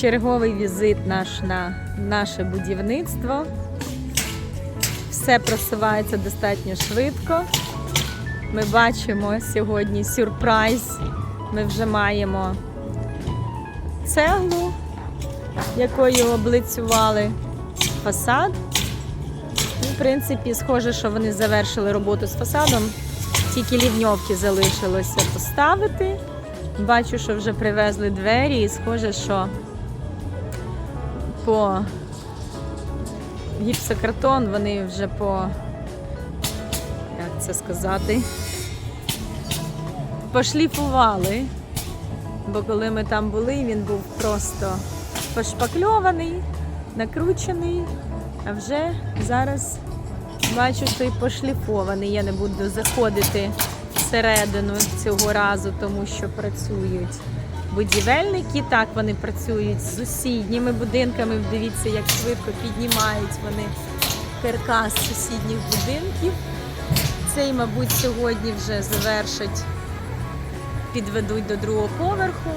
Черговий візит наш на наше будівництво. Все просувається достатньо швидко. Ми бачимо сьогодні сюрприз. Ми вже маємо цеглу, якою облицювали фасад. В принципі, схоже, що вони завершили роботу з фасадом. Тільки лівньовки залишилося поставити. Бачу, що вже привезли двері, і схоже, що по гіпсокартон вони вже по, як це сказати, пошліфували. Бо коли ми там були, він був просто пошпакльований, накручений, а вже зараз бачу, що і пошліфований. Я не буду заходити всередину цього разу, тому що працюють будівельники. Так вони працюють з сусідніми будинками. Дивіться, як швидко піднімають вони каркас сусідніх будинків. Цей, мабуть, сьогодні вже завершать, підведуть до другого поверху.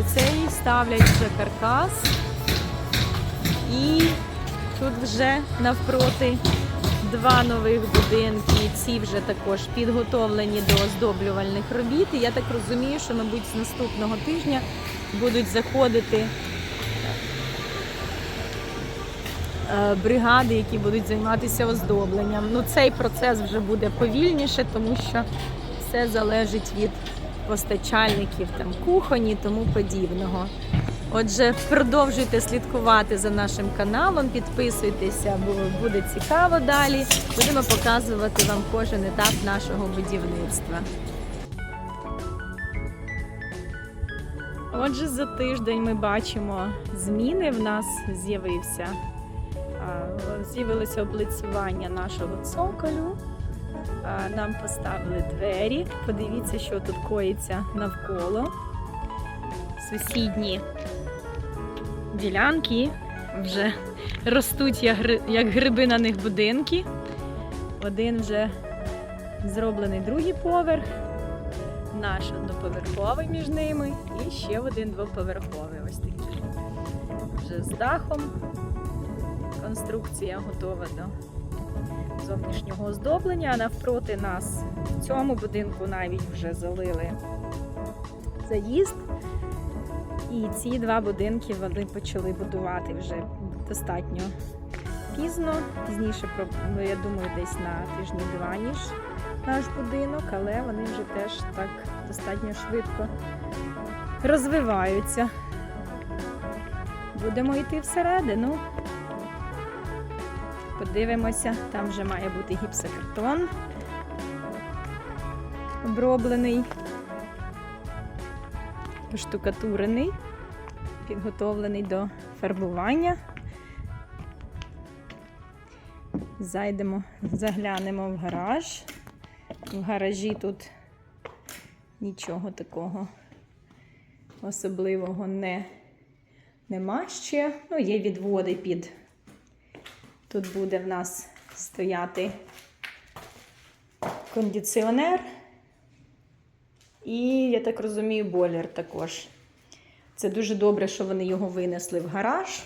І цей ставлять вже каркас. І тут вже навпроти два нових будинки. Ці вже також підготовлені до оздоблювальних робіт. І я так розумію, що, мабуть, з наступного тижня будуть заходити е, бригади, які будуть займатися оздобленням. Ну, цей процес вже буде повільніше, тому що все залежить від постачальників, там кухонь і тому подібного. Отже, продовжуйте слідкувати за нашим каналом, підписуйтеся, бо буде цікаво далі. Будемо показувати вам кожен етап нашого будівництва. Отже, за тиждень ми бачимо зміни. В нас з'явився з'явилося облицювання нашого цоколю. Нам поставили двері. Подивіться, що тут коїться навколо. Сусідні ділянки вже ростуть як гри- як гриби на них будинки. Один вже зроблений другий поверх, наш одноповерховий між ними і ще один двоповерховий. Ось такий. Вже з дахом. Конструкція готова до зовнішнього оздоблення. А навпроти нас в цьому будинку навіть вже залили заїзд. І ці два будинки вони почали будувати вже достатньо пізно. Пізніше, ну, я думаю, десь на тижні два, ніж наш будинок, але вони вже теж так достатньо швидко розвиваються. Будемо йти всередину. Подивимося, там вже має бути гіпсокартон оброблений, поштукатурений, підготовлений до фарбування. Зайдемо, заглянемо в гараж. В гаражі тут нічого такого особливого не, нема ще. Ну, є відводи під. Тут буде в нас стояти кондиціонер. І, я так розумію, бойлер також. Це дуже добре, що вони його винесли в гараж.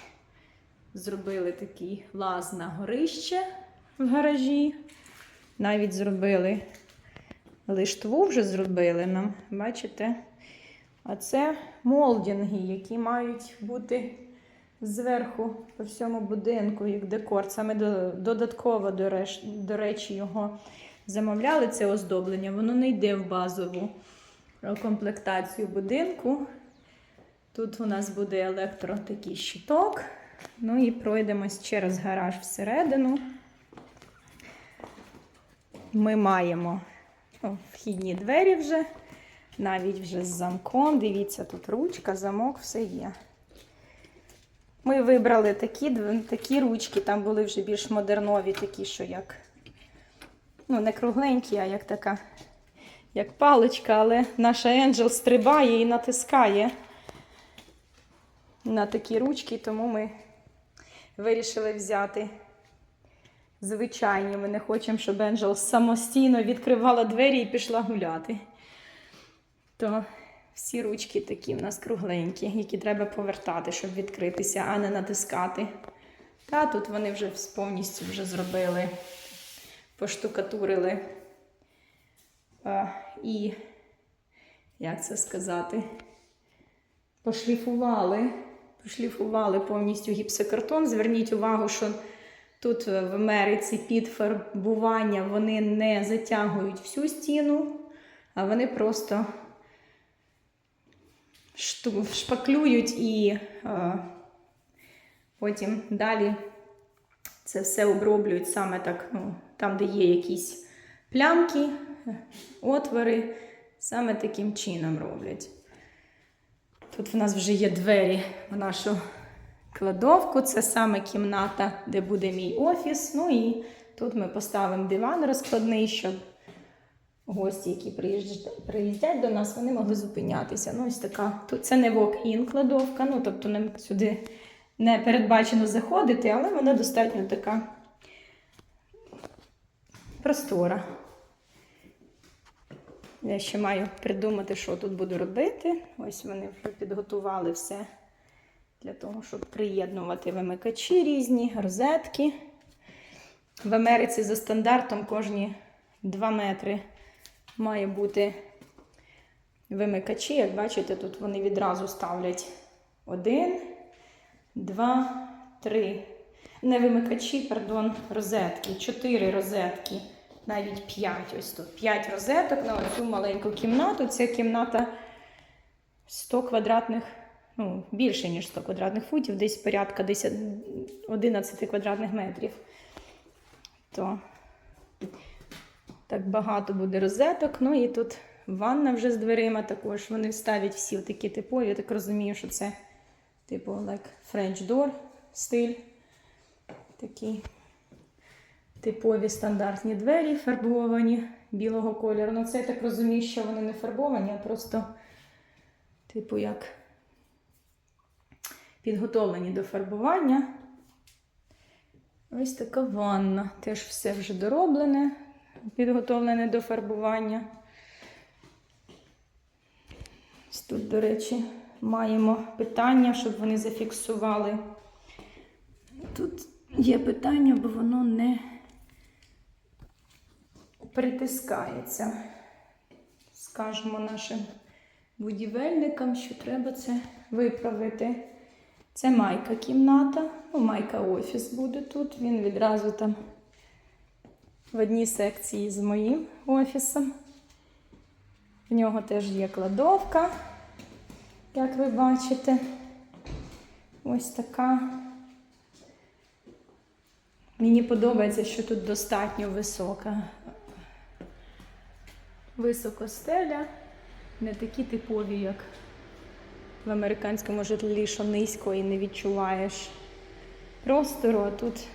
Зробили такий лаз на горище в гаражі. Навіть зробили лиштву вже зробили нам, бачите? А це молдінги, які мають бути зверху по всьому будинку, як декор. Саме додатково, до речі, його замовляли це оздоблення. Воно не йде в базову комплектацію будинку. Тут у нас буде електро такий щиток. Ну і пройдемось через гараж всередину. Ми маємо вхідні двері вже, навіть вже з замком. Дивіться, тут ручка, замок, все є. Ми вибрали такі, такі ручки, там були вже більш модернові, такі, що як, ну, не кругленькі, а як така, як паличка, але наша Енджел стрибає і натискає на такі ручки, тому ми вирішили взяти звичайні. Ми не хочемо, щоб Енджел самостійно відкривала двері і пішла гуляти. То Всі ручки такі в нас кругленькі, які треба повертати, щоб відкритися, а не натискати. Та тут вони вже повністю вже зробили, поштукатурили. А, і, як це сказати, пошліфували, пошліфували повністю гіпсокартон. Зверніть увагу, що тут е, в Америці під фарбування вони не затягують всю стіну, а вони просто шпаклюють і е, потім далі це все оброблюють саме так, ну, там, де є якісь плямки, отвори, саме таким чином роблять. Тут в нас вже є двері в нашу кладовку. Це саме кімната, де буде мій офіс. Ну і тут ми поставимо диван розкладний, щоб гості, які приїздять до нас, вони могли зупинятися. Ну, ось така. Тут це не walk-in кладовка, ну тобто нам сюди не передбачено заходити, але вона достатньо така простора. Я ще маю придумати, що тут буду робити. Ось вони вже підготували все для того, щоб приєднувати вимикачі різні, розетки. В Америці за стандартом кожні 2 метри має бути вимикачі. Як бачите, тут вони відразу ставлять один, два, три. Не вимикачі, пардон, розетки. Чотири розетки, навіть п'ять. Ось тут. П'ять розеток на оцю маленьку кімнату. Це кімната 100 квадратних, ну, більше, ніж 100 квадратних футів, десь порядка 10, 11 квадратних метрів. То так багато буде розеток. Ну і тут ванна вже з дверима також. Вони ставлять всі такі типові. Я так розумію, що це типу like French door стиль. Такі типові стандартні двері фарбовані білого кольору. Ну, це я так розумію, що вони не фарбовані, а просто, типу, як підготовлені до фарбування. Ось така ванна. Теж все вже дороблене, підготовлене до фарбування. Ось тут, до речі, маємо питання, щоб вони зафіксували. Тут є питання, бо воно не притискається. Скажемо нашим будівельникам, що треба це виправити. Це майка кімната, ну, майка офіс буде тут. Він відразу там в одній секції з моїм офісом. В нього теж є кладовка, як ви бачите. Ось така. Мені подобається, що тут достатньо висока. Високостеля, не такі типові, як в американському житлі, що низько і не відчуваєш простору, а тут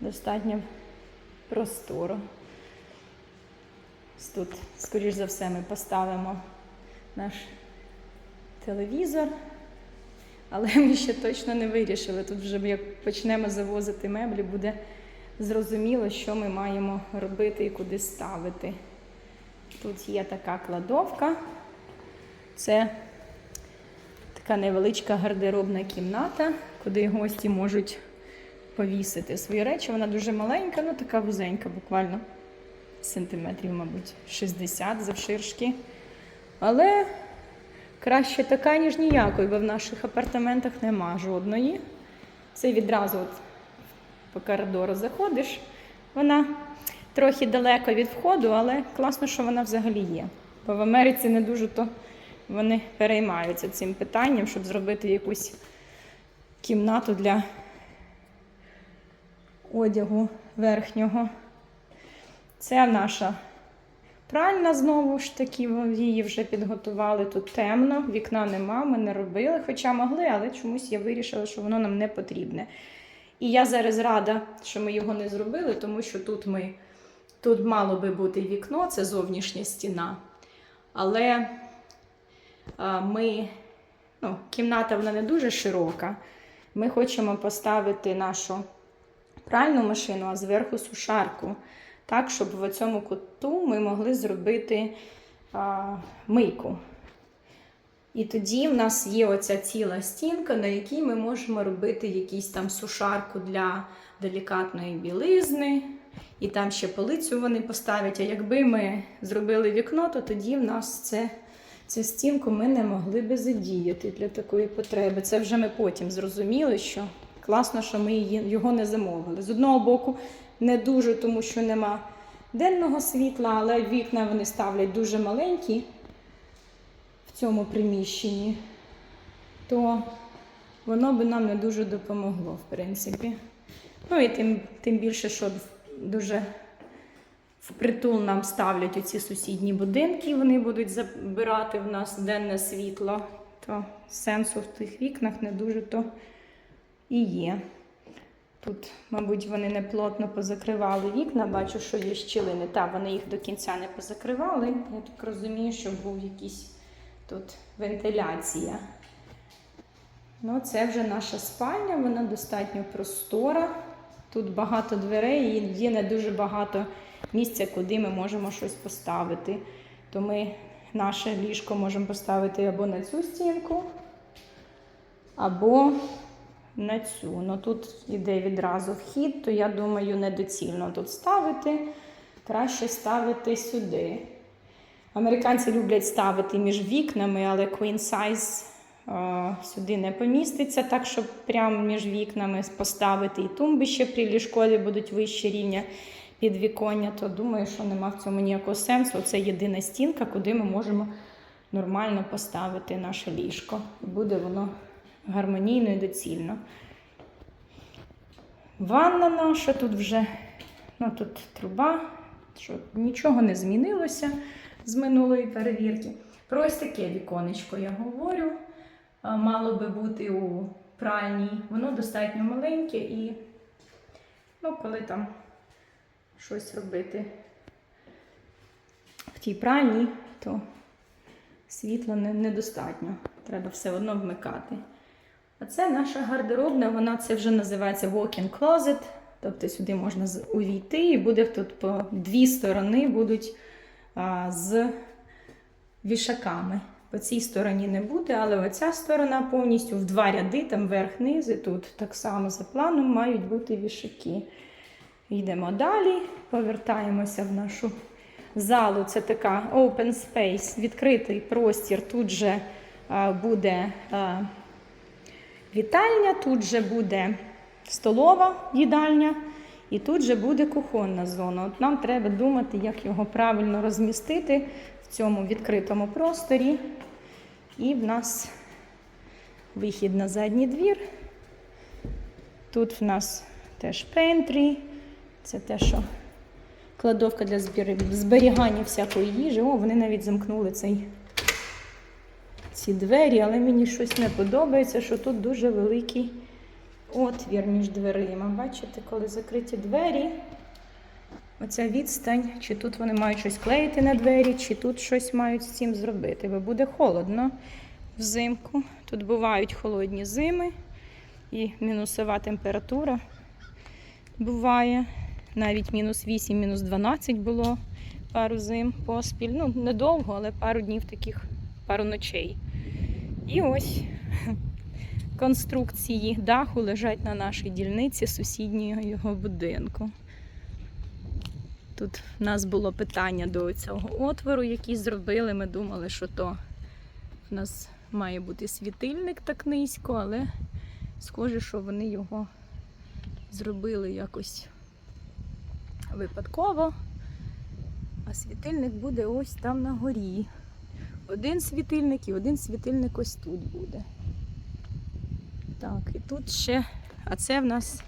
достатньо простору. Тут, скоріш за все, ми поставимо наш телевізор. Але ми ще точно не вирішили. Тут вже як почнемо завозити меблі, буде зрозуміло, що ми маємо робити і куди ставити. Тут є така кладовка. Це така невеличка гардеробна кімната, куди гості можуть повісити свої речі. Вона дуже маленька, ну така вузенька, буквально сантиметрів, мабуть, 60 завширшки. Але краще така, ніж ніякої, бо в наших апартаментах нема жодної. Це відразу от по коридору заходиш. Вона трохи далеко від входу, але класно, що вона взагалі є. Бо в Америці не дуже то вони переймаються цим питанням, щоб зробити якусь кімнату для одягу верхнього. Це наша пральна знову ж таки, її вже підготували. Тут темно, вікна нема, ми не робили, хоча могли, але чомусь я вирішила, що воно нам не потрібне. І я зараз рада, що ми його не зробили, тому що тут ми тут мало би бути вікно, це зовнішня стіна. Але ми, ну, кімната вона не дуже широка. Ми хочемо поставити нашу пральну машину, а зверху сушарку. Так, щоб в цьому куту ми могли зробити а, мийку. І тоді в нас є оця ціла стінка, на якій ми можемо робити якісь там сушарку для делікатної білизни. І там ще полицю вони поставлять. А якби ми зробили вікно, то тоді в нас це, цю стінку ми не могли би задіяти для такої потреби. Це вже ми потім зрозуміли, що класно, що ми її, його не замовили. З одного боку, не дуже, тому що нема денного світла, але вікна вони ставлять дуже маленькі в цьому приміщенні, то воно би нам не дуже допомогло, в принципі. Ну і тим, тим більше, що дуже впритул нам ставлять оці сусідні будинки, вони будуть забирати в нас денне світло, то сенсу в тих вікнах не дуже то і є. Тут, мабуть, вони не плотно позакривали вікна. Бачу, що є щілини. Та, вони їх до кінця не позакривали. Я так розумію, що був якийсь тут вентиляція. Ну, це вже наша спальня, вона достатньо простора. Тут багато дверей і є не дуже багато місця, куди ми можемо щось поставити. То ми наше ліжко можемо поставити або на цю стінку, або на цю. Ну тут іде відразу вхід, то я думаю, недоцільно тут ставити. Краще ставити сюди. Американці люблять ставити між вікнами, але queen size сюди не поміститься, так щоб прямо між вікнами поставити і тумби ще при ліжкові будуть вище рівня підвіконня, то думаю, що нема в цьому ніякого сенсу. Це єдина стінка, куди ми можемо нормально поставити наше ліжко. Буде воно гармонійно і доцільно. Ванна наша тут вже, ну тут труба, що нічого не змінилося з минулої перевірки. Про ось таке віконечко я говорю. А, Мало би бути у пральній. Воно достатньо маленьке і, ну, коли там щось робити в тій пральні, то світла недостатньо. Треба все одно вмикати. А це наша гардеробна, вона це вже називається walk-in closet. Тобто сюди можна увійти, і буде тут по дві сторони будуть а, з вішаками. По цій стороні не буде, але оця сторона повністю в два ряди, там верх-низ, і тут так само за планом мають бути вішаки. Йдемо далі, повертаємося в нашу залу. Це така open space, відкритий простір. Тут же буде вітальня, тут же буде столова їдальня, і тут же буде кухонна зона. От нам треба думати, як його правильно розмістити в цьому відкритому просторі. І в нас вихід на задній двір. Тут в нас теж пентрі. Це те, що кладовка для зберігання всякої їжі. О, вони навіть замкнули цей, ці двері, але мені щось не подобається, що тут дуже великий отвір між дверима. Бачите, коли закриті двері, оця відстань, чи тут вони мають щось клеїти на двері, чи тут щось мають з цим зробити, бо буде холодно взимку. Тут бувають холодні зими і мінусова температура буває. Навіть мінус 8, мінус 12 було пару зим поспіль. Ну, недовго, але пару днів таких, пару ночей. І ось конструкції даху лежать на нашій дільниці сусіднього його будинку. Тут в нас було питання до цього отвору, який зробили. Ми думали, що то в нас має бути світильник так низько, але схоже, що вони його зробили якось випадково. А світильник буде ось там на горі. Один світильник і один світильник ось тут буде. Так, і тут ще, а це в нас,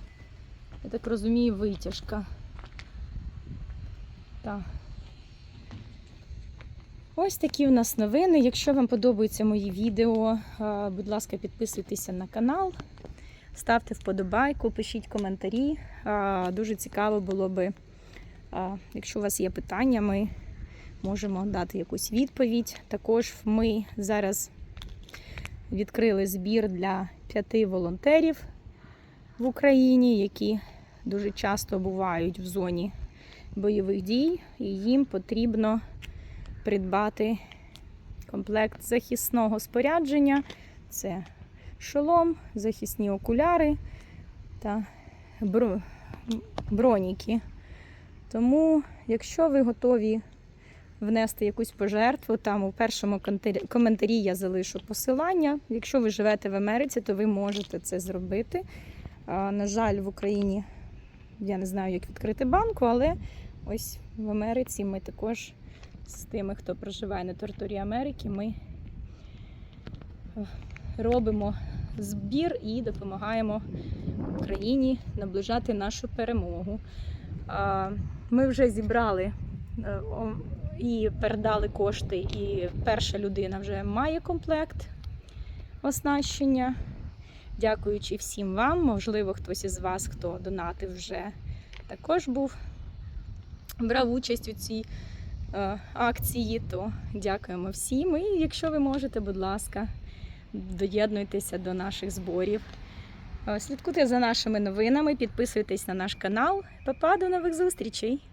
я так розумію, витяжка. Так. Ось такі у нас новини. Якщо вам подобаються мої відео, будь ласка, підписуйтеся на канал, ставте вподобайку, пишіть коментарі. Дуже цікаво було би, якщо у вас є питання, ми можемо дати якусь відповідь. Також ми зараз відкрили збір для п'яти волонтерів в Україні, які дуже часто бувають в зоні бойових дій, і їм потрібно придбати комплект захисного спорядження. Це шолом, захисні окуляри та броніки. Тому, якщо ви готові внести якусь пожертву, там у першому коментарі я залишу посилання. Якщо ви живете в Америці, то ви можете це зробити. На жаль, в Україні я не знаю, як відкрити банку, але ось в Америці ми також з тими, хто проживає на території Америки, ми е, робимо збір і допомагаємо Україні наближати нашу перемогу. Ми вже зібрали е, і передали кошти, і перша людина вже має комплект оснащення. Дякуючи всім вам, можливо, хтось із вас, хто донатив, вже також був брав участь у цій е, акції, то дякуємо всім. І якщо ви можете, будь ласка, доєднуйтеся до наших зборів. Е, Слідкуйте за нашими новинами, підписуйтесь на наш канал. Па-па, до нових зустрічей!